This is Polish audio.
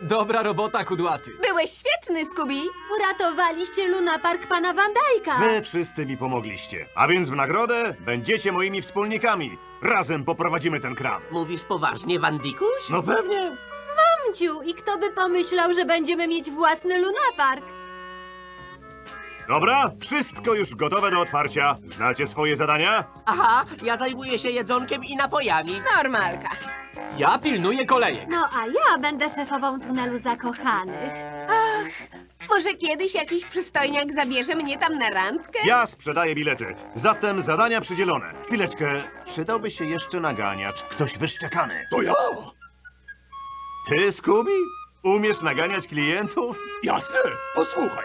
Dobra robota, kudłaty. Byłeś świetny, Scooby. Uratowaliście Luna Park pana Van Dyka. Wy wszyscy mi pomogliście. A więc w nagrodę będziecie moimi wspólnikami. Razem poprowadzimy ten kram. Mówisz poważnie, Wandikuś? No pewnie. Mamciu, i kto by pomyślał, że będziemy mieć własny Luna Park? Dobra, wszystko już gotowe do otwarcia. Znacie swoje zadania? Aha, ja zajmuję się jedzonkiem i napojami. Normalka. Ja pilnuję kolejek. No a ja będę szefową tunelu zakochanych. Może kiedyś jakiś przystojniak zabierze mnie tam na randkę? Ja sprzedaję bilety. Zatem zadania przydzielone. Chwileczkę, przydałby się jeszcze naganiacz. Ktoś wyszczekany. To ja! Ty, Scooby? Umiesz naganiać klientów? Jasne, posłuchaj.